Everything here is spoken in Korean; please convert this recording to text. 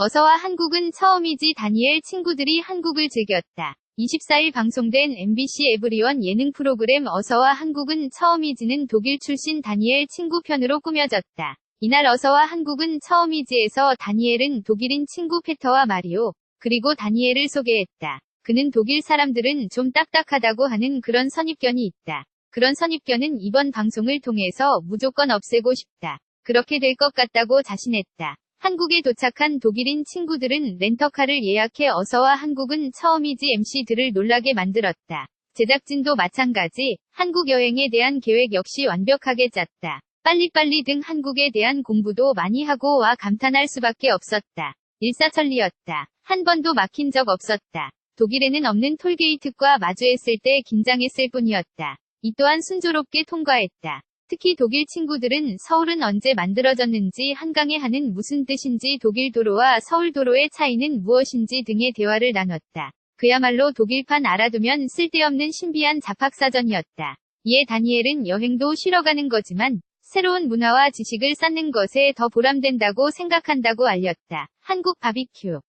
어서와 한국은 처음이지 다니엘 친구들이 한국을 즐겼다. 24일 방송된 MBC 에브리원 예능 프로그램 어서와 한국은 처음이지는 독일 출신 다니엘 친구 편으로 꾸며졌다. 이날 어서와 한국은 처음이지에서 다니엘은 독일인 친구 페터와 마리오, 그리고 다니엘을 소개했다. 그는 독일 사람들은 좀 딱딱하다고 하는 그런 선입견이 있다. 그런 선입견은 이번 방송을 통해서 무조건 없애고 싶다. 그렇게 될 것 같다고 자신했다. 한국에 도착한 독일인 친구들은 렌터카를 예약해 어서와 한국은 처음이지 MC들을 놀라게 만들었다. 제작진도 마찬가지, 한국 여행에 대한 계획 역시 완벽하게 짰다. 빨리빨리 등 한국에 대한 공부도 많이 하고 와 감탄할 수밖에 없었다. 일사천리였다. 한 번도 막힌 적 없었다. 독일에는 없는 톨게이트과 마주했을 때 긴장했을 뿐이었다. 이 또한 순조롭게 통과했다. 특히 독일 친구들은 서울은 언제 만들어졌는지 한강에 하는 무슨 뜻인지 독일 도로와 서울 도로의 차이는 무엇인지 등의 대화를 나눴다. 그야말로 독일판 알아두면 쓸데없는 신비한 잡학사전이었다. 이에 다니엘은 여행도 쉬러 가는 거지만 새로운 문화와 지식을 쌓는 것에 더 보람된다고 생각한다고 알렸다. 한국 바비큐